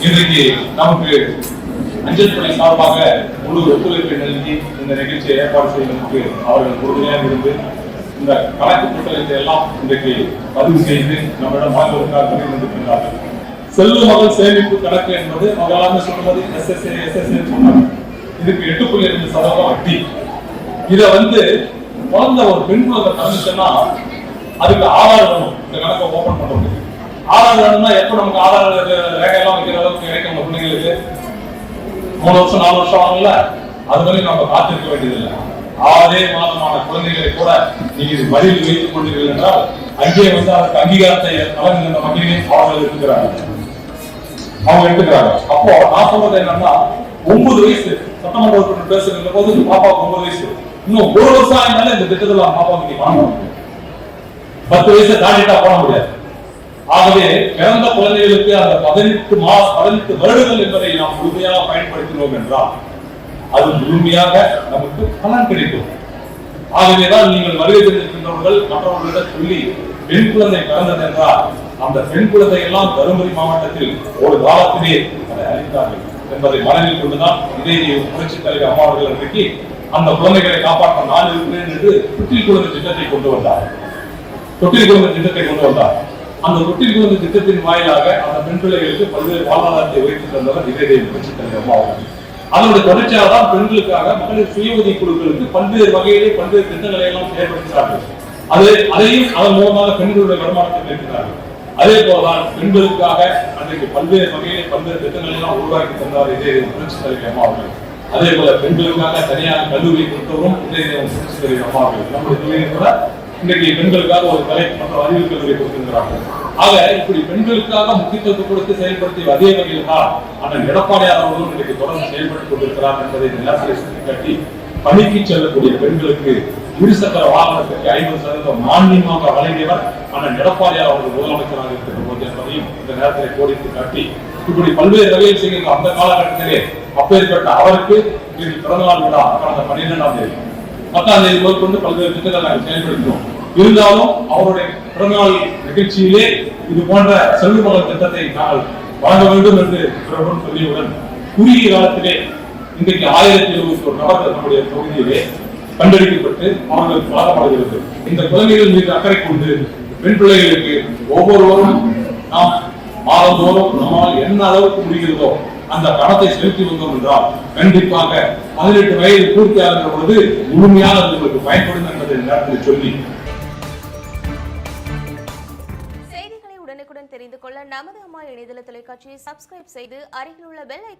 இன்றைக்கு நமக்கு அஞ்சல் துறை சார்பாக முழு ஒத்துழைப்பை நல்கி இந்த நிகழ்ச்சியை ஏற்பாடு செய்வதற்கு அவர்கள் உறுதுணையாக இருந்து இந்த கணக்கு புத்தகத்தை எல்லாம் இன்றைக்கு பதிவு செய்து நம்மிடம் வாங்குவதற்காக வந்திருக்கின்றார்கள் செல்லும் மகள் சேமிப்பு கணக்கு என்பது மகளாக சொல்வது எஸ்எஸ்ஏ எஸ்எஸ்ஏ சொன்னாங்க. இதுக்கு எட்டு புள்ளி ரெண்டு சதவீதம் வட்டி. இதை வந்து குழந்தை ஒரு பெண் குழந்தை தந்துச்சுன்னா அதுக்கு ஆதாரம் இந்த கணக்கை ஓபன் முடியும் ஆதார் வேணும்னா எப்ப நமக்கு ஆதார் ரேகையெல்லாம் வைக்கிற அளவுக்கு கிடைக்கும் நம்ம பிள்ளைங்களுக்கு? மூணு வருஷம் நாலு வருஷம் ஆகும்ல? அது வரைக்கும் நம்ம காத்திருக்க வேண்டியதில்லை. ஆறே மாதமான குழந்தைகளை கூட நீங்க இது பதில் வைத்துக் கொண்டீர்கள் என்றால் அங்கே வந்து அதற்கு அங்கீகாரத்தை வழங்குகின்ற வகையிலே அவர்கள் இருக்கிறார்கள் அவங்க எடுத்துக்கிறாங்க. அப்போ நான் சொல்றது என்னன்னா ஒன்பது வயசு சட்டமன்ற உறுப்பினர் பேசுகின்ற போது பாப்பாவுக்கு ஒன்பது வயசு. இன்னும் ஒரு வருஷம் ஆயிருந்தாலும் இந்த திட்டத்துல அவங்க பாப்பாவுக்கு நீ வாங்க பத்து வயசை தாண்டிட்டா போட முடியாது. ஆகவே பிறந்த குழந்தைகளுக்கு அந்த பதினெட்டு மா பதினெட்டு வருடங்கள் என்பதை நாம் முழுமையாக பயன்படுத்தினோம் என்றால் அது முழுமையாக நமக்கு பலன் கிடைக்கும். ஆகவேதான் நீங்கள் வருகை தந்திருக்கின்றவர்கள் மற்றவர்களிடம் சொல்லி பெண் குழந்தை பிறந்தது என்றால் அந்த பெண் குழந்தை எல்லாம் தருமபுரி மாவட்டத்தில் ஒரு காலத்திலே அதை அளித்தார்கள் என்பதை மனதில் கொண்டுதான் இதே புரட்சி தலைவர் அம்மா அவர்கள் அன்றைக்கு அந்த குழந்தைகளை காப்பாற்ற நான் இருக்கிறேன் என்று தொட்டில் குழந்தை திட்டத்தை கொண்டு வந்தார். தொட்டில் குழந்தை திட்டத்தை கொண்டு வந்தார். அந்த முட்டில் குழந்தை திட்டத்தின் வாயிலாக அந்த பெண் பிள்ளைகளுக்கு பல்வேறு வாழ்வாதாரத்தை உயர்த்தி தந்தவர் இதே புரட்சி தலைவர் அம்மா அவர்கள். அதனுடைய தொடர்ச்சியாக தான் பெண்களுக்காக மகளிர் சுய உதவி குழுக்களுக்கு பல்வேறு வகையிலே பல்வேறு திட்டங்களை எல்லாம் செயல்படுத்தினார்கள் அது அதையும் அதன் மூலமாக பெண்களுடைய வருமானத்தை பெறுகிறார்கள் அதே போலதான் பெண்களுக்காக அன்றைக்கு பல்வேறு வகையிலே பல்வேறு திட்டங்களை எல்லாம் உருவாக்கி தந்தார் இதே புரட்சி தலைவர் அம்மா அவர்கள். அதே போல பெண்களுக்காக தனியாக கல்லூரி கொடுத்தவரும் இதே புரட்சி தலைவர் அம்மா அவர்கள். நம்முடைய துறையில் கூட இன்றைக்கு பெண்களுக்காக ஒரு கலை மற்றும் அறிவியல் கல்லூரி கொடுத்திருக்கிறார்கள். ஆக இப்படி பெண்களுக்காக முக்கியத்துவம் கொடுத்து செயல்படுத்திய அதே வகையில் தான் அண்ணன் எடப்பாடியார் அவர்களும் இன்றைக்கு தொடர்ந்து செயல்பட்டுக் கொண்டிருக்கிறார் என்பதை நிலத்தை சுட்டிக்காட்டி பணிக்கு செல்லக்கூடிய பெண்களுக்கு இருசக்கர வாகனத்திற்கு ஐம்பது சதவீதம் மானியமாக வழங்கியவர் அண்ணன் எடப்பாடியார் அவர்கள் முதலமைச்சராக இருக்கின்ற போது என்பதையும் இந்த நேரத்தில் கோடித்து காட்டி இப்படி பல்வேறு வகையில் செய்கின்ற அந்த காலகட்டத்திலே அப்பேற்பட்ட அவருக்கு இன்று பிறந்தநாள் விழா கடந்த பன்னிரெண்டாம் தேதி. பத்தாம் தேதி முதற்கொண்டு பல்வேறு திட்டங்களை நாங்கள் செயல்படுத்தினோம். இருந்தாலும் அவருடைய பிறந்தநாள் நிகழ்ச்சியிலே இது போன்ற செல்வமகள் திட்டத்தை நாங்கள் வழங்க வேண்டும் என்று பிரபலம் சொல்லியவுடன் குறுகிய காலத்திலே இன்றைக்கு ஆயிரத்தி எழுபத்தி ஒரு நபர்கள் நம்முடைய தொகுதியிலே கண்டறிக்கப்பட்டு அவர்களுக்கு வழங்கப்படுகிறது. இந்த குழந்தைகள் மீது அக்கறை கொண்டு பெண் பிள்ளைகளுக்கு ஒவ்வொருவரும் நாம் மாதந்தோறும் நம்மால் என்ன அளவுக்கு முடிகிறதோ அந்த பணத்தை செலுத்தி வந்தோம் என்றால் கண்டிப்பாக பதினெட்டு வயது பூர்த்தி பொழுது முழுமையாக அது உங்களுக்கு பயன்படும் என்பதை நேரத்தில் சொல்லி செய்திகளை உடனுக்குடன் தெரிந்து கொள்ள நமது அம்மா இணையதள தொலைக்காட்சியை சப்ஸ்கிரைப் செய்து அருகில் உள்ள பெல் ஐக்கான்